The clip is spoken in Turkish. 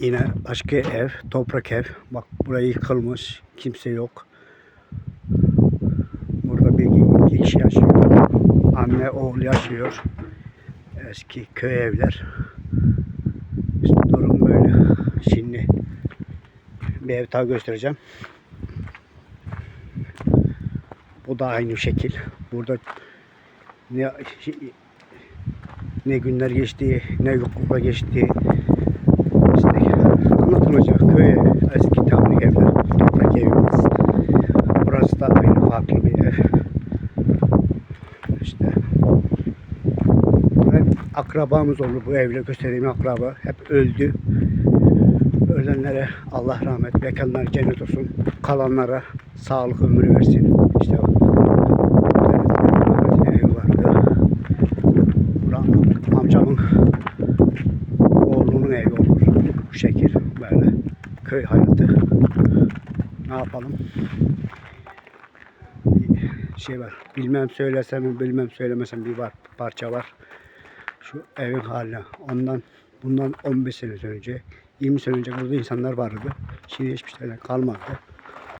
Yine başka ev, toprak ev. Bak burayı yıkılmış, kimse yok. Burada bir kişi yaşıyor. Anne, oğul yaşıyor. Eski köy evler. İşte durum böyle. Şimdi bir ev daha göstereceğim. Bu da aynı şekil. Burada ne ne günler geçti, ne yoklukla geçti. İşte anlatılacak köy evi, eski tanrı evler, toprak evimiz. Burası da aynı farklı bir ev. İşte ben akrabamız oldu bu evle gösterdiğim akraba hep öldü. Ölenlere Allah rahmet, mekanlar cennet olsun. Kalanlara sağlık ömür versin. İşte amcamın oğlunun evi olur. Bu şekil köy hayatı. Ne yapalım? Bir şey var. Bilmem söylesem bilmem söylemesem bir var parça var. Şu evin haline. Ondan bundan 15 sene önce 20 sene önce burada insanlar vardı. Şimdi hiçbir şeyden kalmadı.